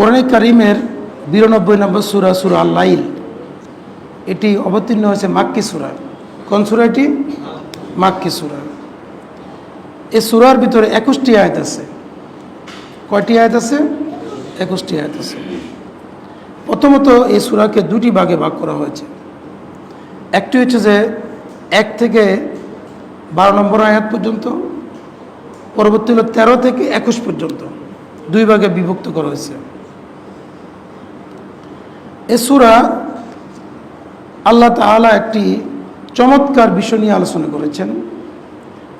কোরআনে কারিমের বিরানব্বই নম্বর সুরা সুরা আল্লাইল। এটি অবতীর্ণ হয়েছে মাক্কি সুরা। কোন সুরা এটি? মাক্কি সুরা। এই সুরার ভিতরে একুশটি আয়াত আছে। কয়টি আয়াত আছে? একুশটি আয়াত আছে। প্রথমত এই সুরাকে দুটি ভাগে ভাগ করা হয়েছে। একটি হচ্ছে যে এক থেকে বারো নম্বর আয়াত পর্যন্ত, পরবর্তী হল তেরো থেকে একুশ পর্যন্ত। দুই ভাগে বিভক্ত করা হয়েছে। এ সুরা আল্লাহ তাআলা একটি চমৎকার বিষয় নিয়ে আলোচনা করেছেন,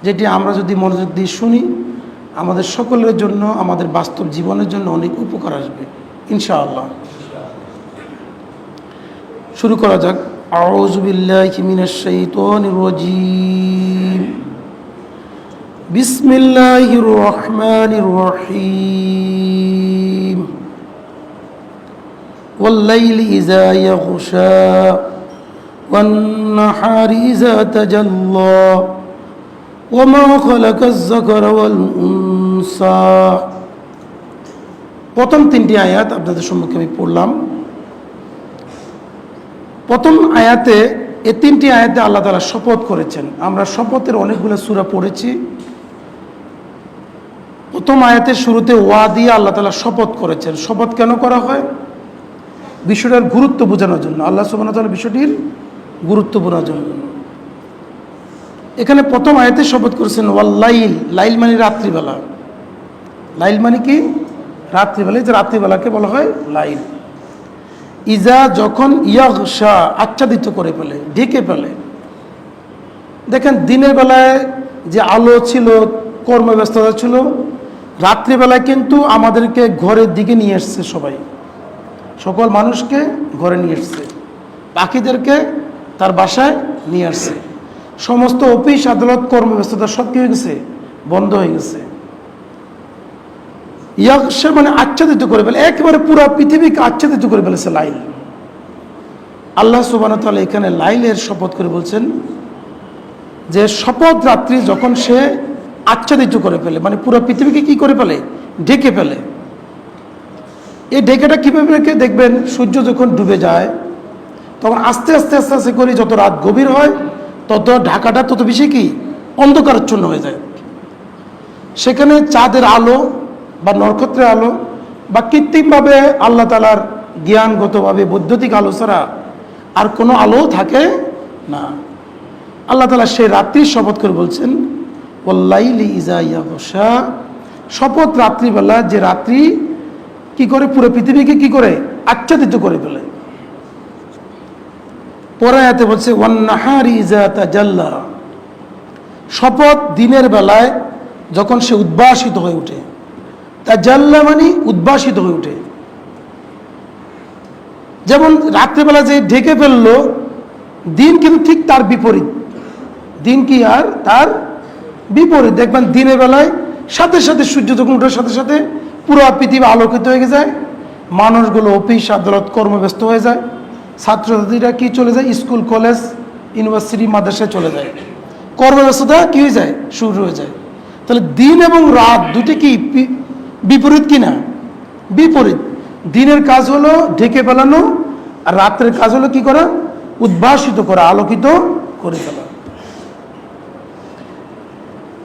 যেটি আমরা যদি মনোযোগ দিয়ে শুনি, আমাদের সকলের জন্য, আমাদের বাস্তব জীবনের জন্য অনেক উপকার আসবে, ইনশাআল্লাহ। শুরু করা যাক। আউযু বিল্লাহি মিনাশ শাইতানির রাজীম। বিসমিল্লাহির রহমানির রহিম। والليل إذا يغشى والنحار إذا تجلى وما خلق الذكر والأنثى প্রথম তিনটি আয়াত আপনাদের সম্মুখে আমি পড়লাম প্রথম আয়াতে এ তিনটি আয়াতে আল্লাহ তালা শপথ করেছেন আমরা শপথের অনেকগুলো সূরা পড়েছি প্রথম আয়াতের শুরুতে ওয়া দিয়ে আল্লাহ তালা শপথ করেছেন শপথ কেন করা হয় বিষয়টার গুরুত্ব বোঝানোর জন্য, আল্লাহ সুবাহ তালা বিষয়টির গুরুত্ব বোঝানোর জন্য। এখানে প্রথম আয়াতে শপথ করেছেন ওয়াল্লাইল লাইল মানে রাত্রিবেলা। লাইল মানে কি? রাত্রিবেলা যে রাত্রিবেলাকে বলা হয় লাইল। ইজা যখন ইয়াগশা আচ্ছাদিত করে ফেলে, ঢেকে ফেলে, দেখেন দিনের বেলায় যে আলো ছিল, কর্মব্যস্ততা ছিল, রাত্রিবেলায় কিন্তু আমাদেরকে ঘরের দিকে নিয়ে এসছে সবাই। সকল মানুষকে ঘরে নিয়ে এসছে। পাখিদেরকে তার বাসায় নিয়ে আসছে। সমস্ত অফিস, আদালত, কর্মব্যস্ততা সব কি হয়ে গেছে? বন্ধ হয়ে গেছে। ইয়াকশা মানে আচ্ছাদিত করে ফেলে। একেবারে পুরো পৃথিবীকে আচ্ছাদিত করে ফেলেছে লাইল। আল্লাহ সুবান তাআলা এখানে লাইলের শপথ করে বলছেন যে শপথ রাত্রি যখন সে আচ্ছাদিত করে ফেলে মানে পুরো পৃথিবীকে কি করে ফেলে? ঢেকে ফেলে। এই ঢেকেটা কীভাবে রেখে দেখবেন? সূর্য যখন ডুবে যায়, তখন আস্তে আস্তে আস্তে আস্তে করে যত রাত গভীর হয়, তত ঢাকাটা তত বেশি কি? অন্ধকারচ্ছন্ন হয়ে যায়। সেখানে চাঁদের আলো বা নক্ষত্রের আলো বা কৃত্রিমভাবে আল্লাহ তালার জ্ঞানগতভাবে বৈদ্যুতিক আলো ছাড়া আর কোনো আলো থাকে না। আল্লাহ তালা সেই রাত্রির শপথ করে বলছেন ওল্লাইলি ইজা ইয়াগশা। শপথ রাত্রিবেলা যে রাত্রি কি করে? পুরো পৃথিবীকে কি করে? আচ্ছাদিত করে ফেলে। পরে বলছে শপথ দিনের বেলায় যখন সে উদ্ভাসিত হয়ে ওঠে তাজাল্লা মানে উদ্ভাসিত হয়ে ওঠে যেমন রাত্রেবেলা যে ঢেকে ফেলল, দিন কিন্তু ঠিক তার বিপরীত। দিন কি আর? তার বিপরীত। দেখবেন দিনের বেলায় সাথে সাথে সূর্য যখন ওঠার সাথে সাথে পুরো পৃথিবী আলোকিত হয়ে যায় মানুষগুলো অফিস, আদালত, কর্মব্যস্ত হয়ে যায়। ছাত্রছাত্রীরা কি চলে যায়? স্কুল, কলেজ, ইউনিভার্সিটি, মাদ্রাসায় চলে যায়। কর্মব্যস্ততা কি হয়ে যায়? শুরু হয়ে যায়। তাহলে দিন এবং রাত দুটি কি বিপরীত কি না বিপরীত। দিনের কাজ হলো ঢেকে ফেলানো, আর রাত্রের কাজ হলো কি করা? উদ্ভাসিত করা, আলোকিত করে ফেলা।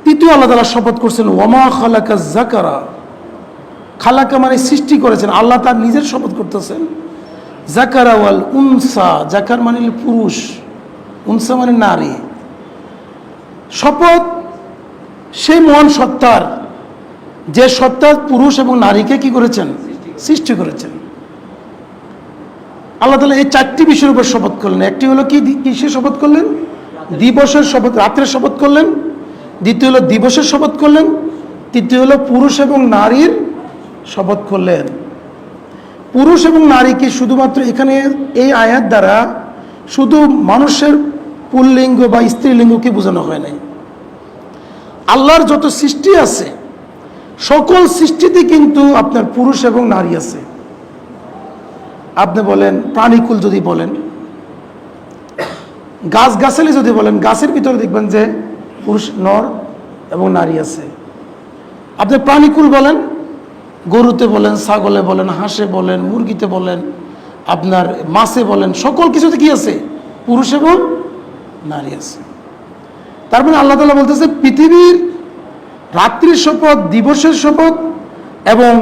তৃতীয় আল্লাহ তালা শপথ করছেন ওমা খালাকা জাকারা খালাকা মানে সৃষ্টি করেছেন। আল্লাহ তার নিজের শপথ করতেছেন। জাকারা ওয়াল উনসা জাকার মানে পুরুষ, উনসা মানে নারী। শপথ সেই মহান সত্তার, যে সত্তা পুরুষ এবং নারীকে কি করেছেন? সৃষ্টি করেছেন। আল্লাহ তালা এই চারটি বিষয়ের উপর শপথ করলেন। একটি হলো কি কিসের শপথ করলেন? দিবসের শপথ, রাত্রের শপথ করলেন। দ্বিতীয় হলো দিবসের শপথ করলেন। তৃতীয় হলো পুরুষ এবং নারীর শপথ করলেন। পুরুষ এবং নারীকে শুধুমাত্র এখানে এই আয়াত দ্বারা শুধু মানুষের পুল্লিঙ্গ বা স্ত্রীলিঙ্গকে বোঝানো হয় নাই। আল্লাহর যত সৃষ্টি আছে, সকল সৃষ্টিতে কিন্তু আপনার পুরুষ এবং নারী আছে। আপনি বলেন, প্রাণীকুল যদি বলেন গাছ গাছালি যদি বলেন, গাছের ভিতরে দেখবেন যে পুরুষ, নর এবং নারী আছে। আপনি প্রাণীকুল বলেন গরুতে বলেন, ছাগলে বলেন, হাঁসে বলেন, মুরগিতে বলেন, আপনার মাছে বলেন, সকল কিছুতে কি আছে? পুরুষ এবং নারী আছে। তার মানে আল্লাহ তালা বলতেছে, পৃথিবীর রাত্রির শপথ, দিবসের শপথ এবং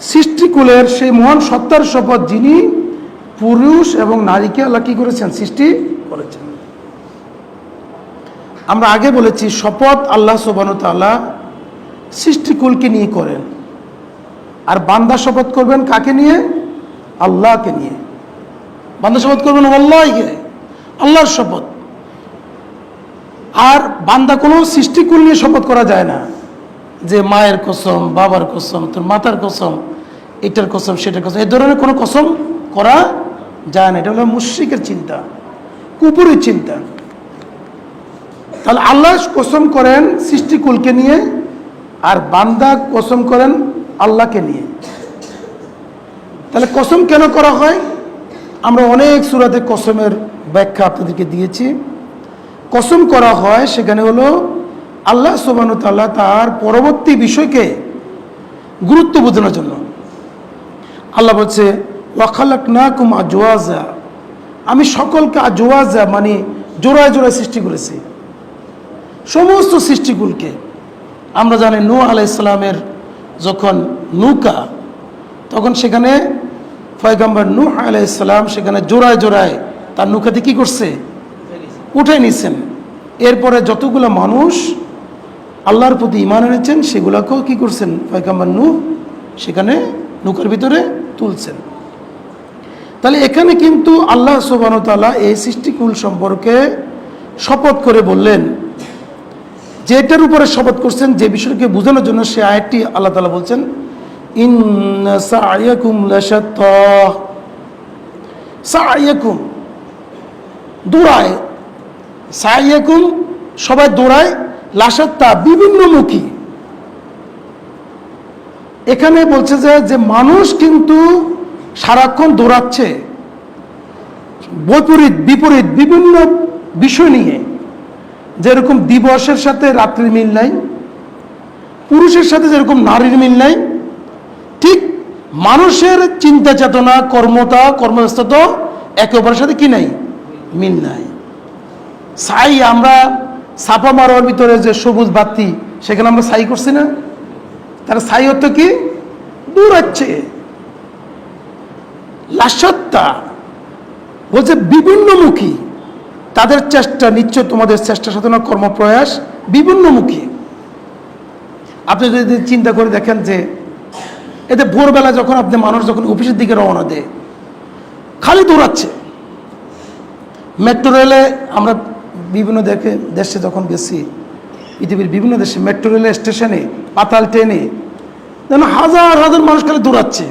সৃষ্টিকুলের সেই মহান সত্তার শপথ, যিনি পুরুষ এবং নারীকে আল্লাহ কি করেছেন? সৃষ্টি করেছেন। আমরা আগে বলেছি, শপথ আল্লাহ সোবানতাল্লাহ সৃষ্টিকুলকে নিয়ে করেন। আর বান্দা শপথ করবেন কাকে নিয়ে? আল্লাহকে নিয়ে। বান্দা শপথ করবেন আল্লাহকে আল্লাহর শপথ। আর বান্দা কোনো সৃষ্টিকুল নিয়ে শপথ করা যায় না। যে মায়ের কসম, বাবার কসম, তোর মাতার কসম, এটার কসম, সেটার কসম, এ ধরনের কোনো কসম করা যায় না। এটা হলো মুশ্রিকের চিন্তা কুপুরের চিন্তা। তাহলে আল্লাহ কসম করেন সৃষ্টিকুলকে নিয়ে, আর বান্দা কসম করেন আল্লাহকে নিয়ে। তাহলে কসম কেন করা হয়? আমরা অনেক সুরাতে কসমের ব্যাখ্যা আপনাদেরকে দিয়েছি। কসম করা হয় সেখানে হলো আল্লাহ সোবানুতাল্লাহ তার পরবর্তী বিষয়কে গুরুত্ব বোঝানোর জন্য। আল্লাহ বলছে ওয়াখালাক না কুম আজওয়াজা। আমি সকলকে আজওয়াজা মানে জোড়ায় জোড়ায় সৃষ্টি করেছি। সমস্ত সৃষ্টিগুলকে। আমরা জানি নূ আলাই ইসলামের যখন নৌকা তখন সেখানে ফয়গাম্বার নূ আলাই ইসলাম সেখানে জোড়ায় জোড়ায় তার নৌকাতে কি করছে? উঠে নিছেন। এরপরে যতগুলো মানুষ আল্লাহর প্রতি ইমান এনেছেন, সেগুলোকেও কি করছেন? পয়গাম্বার নূহ সেখানে নৌকার ভিতরে তুলছেন। তাহলে এখানে কিন্তু আল্লাহ সোবানতালা এই সৃষ্টিকুল সম্পর্কে শপথ করে বললেন যে এটার উপরে শপথ করছেন, যে বিষয়কে বোঝানোর জন্য সে আয়াতটি আল্লাহ তালা বলছেন সায়াকুম দৌড়ায়। সবাই দৌড়ায় লাসাত্তা বিভিন্নমুখী এখানে বলছে যে যে মানুষ কিন্তু সারাক্ষণ দৌড়াচ্ছে, বৈপরীত, বিপরীত বিভিন্ন বিষয় নিয়ে। যেরকম দিবসের সাথে রাত্রির মিল নাই, পুরুষের সাথে যেরকম নারীর মিল নাই, ঠিক মানুষের চিন্তা চেতনা, কর্মতা, কর্মব্যস্ততা, একে অপরের সাথে কি নাই? মিল নাই। সাই আমরা সাপা মারোয়ার ভিতরে যে সবুজ বাতি, সেখানে আমরা সাই করছি না। তার সাই অর্থ কি? দূর দূরাচ্ছে লাসত্তা বলছে বিভিন্নমুখী তাদের চেষ্টা নিশ্চয় তোমাদের চেষ্টা সাধনা, কর্মপ্রয়াস বিভিন্নমুখী। আপনি যদি চিন্তা করে দেখেন যে এতে ভোরবেলা যখন আপনি মানুষ যখন অফিসের দিকে রওনা দেয়, খালি দৌড়াচ্ছে। মেট্রো রেলে আমরা বিভিন্ন দেখে দেশে যখন গেছি, পৃথিবীর বিভিন্ন দেশে মেট্রো রেল স্টেশনে, পাতাল ট্রেনে যেন হাজার হাজার মানুষ খালি দৌড়াচ্ছে।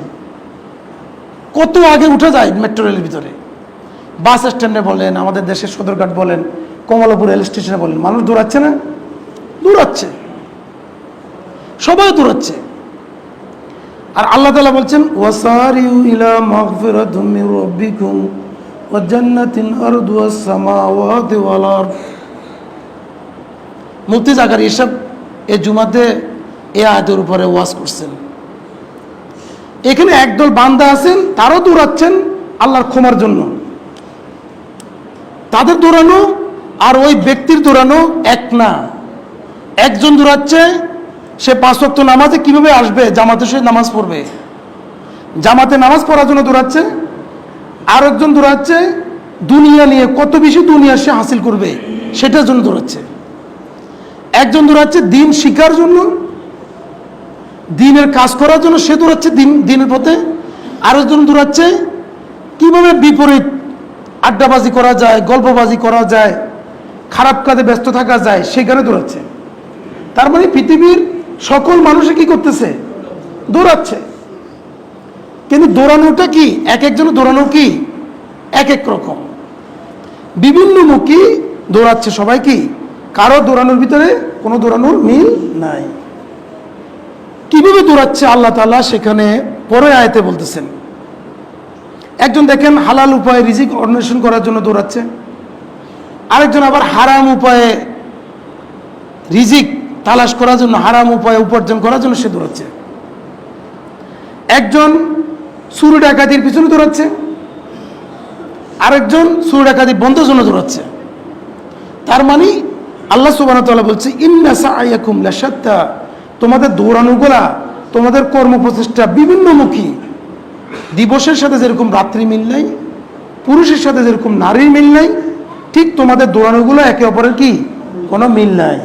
কত আগে উঠে যায় মেট্রো রেলের ভিতরে? বাস স্ট্যান্ডে বলেন, আমাদের দেশের সদরঘাট বলেন, কমলাপুর রেল স্টেশনে বলেন, মানুষ দৌড়াচ্ছে না? দৌড়াচ্ছে। সবাই দৌড়াচ্ছে। আর আল্লাহ তালা বলছেন, ওয়াসারিউ জাকারি এসব এ জুমাতে এ আয়াতের উপরে ওয়াজ করছেন। এখানে একদল বান্দা আছেন, তারও দৌড়াচ্ছেন আল্লাহর ক্ষমার জন্য। তাদের দৌড়ানো আর ওই ব্যক্তির দৌড়ানো এক না। একজন দৌড়াচ্ছে, সে পাঁচ ওয়াক্ত নামাজে কীভাবে আসবে? জামাতে সে নামাজ পড়বে। জামাতে নামাজ পড়ার জন্য দৌড়াচ্ছে আর একজন দৌড়াচ্ছে, দুনিয়া নিয়ে কত বেশি দুনিয়া সে হাসিল করবে, সেটার জন্য দৌড়াচ্ছে। একজন দৌড়াচ্ছে দিন শিকার জন্য, দিনের কাজ করার জন্য সে দৌড়াচ্ছে দিন, দিনের পথে। আরেকজন দৌড়াচ্ছে কীভাবে বিপরীত আড্ডাবাজি করা যায়, গল্পবাজি করা যায়, খারাপ কাজে ব্যস্ত থাকা যায় সেখানে দৌড়াচ্ছে। তার মানে পৃথিবীর সকল মানুষে কি করতেছে? দৌড়াচ্ছে। কিন্তু দৌড়ানোটা কি? এক একজনের দৌড়ানো কি? এক এক রকম। বিভিন্ন মুখী দৌড়াচ্ছে। সবাই কি? কারও দৌড়ানোর ভিতরে কোনো দৌড়ানোর মিল নাই। কীভাবে দৌড়াচ্ছে? আল্লাহ তাআলা সেখানে পরে আয়তে বলতেছেন। একজন দেখেন হালাল উপায়ে রিজিক অন্বেষণ করার জন্য দৌড়াচ্ছে। আরেকজন আবার হারাম উপায়ে রিজিক তালাশ করার জন্য, হারাম উপায়ে উপার্জন করার জন্য সে দৌড়াচ্ছে। একজন চুরি ডাকাতির পিছনে দৌড়াচ্ছে। আরেকজন সুর ডাকাতি বন্ধের জন্য দৌড়াচ্ছে। তার মানে আল্লাহ সুবাহ বলছে, ইন্না সাআয়াকুম লাশাত্তা। তোমাদের দৌড়ানোগুলা, তোমাদের কর্মপ্রচেষ্টা বিভিন্নমুখী দিবসের সাথে যেরকম রাত্রি মিল নাই, পুরুষের সাথে যেরকম নারীর মিল নাই, ঠিক তোমাদের দৌড়ানোগুলো একে অপরের কি? কোনো মিল নাই।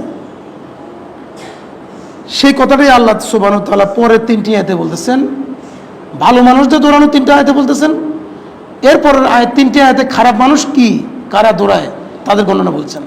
সেই কথাটাই আল্লাহ সুবাহ তাআলা পরের তিনটি আয়তে বলতেছেন। ভালো মানুষদের দৌড়ানো তিনটা আয়তে বলতেছেন, এরপরের আয় তিনটি আয়তে খারাপ মানুষ কি, কারা দৌড়ায়, তাদের গণনা বলছেন।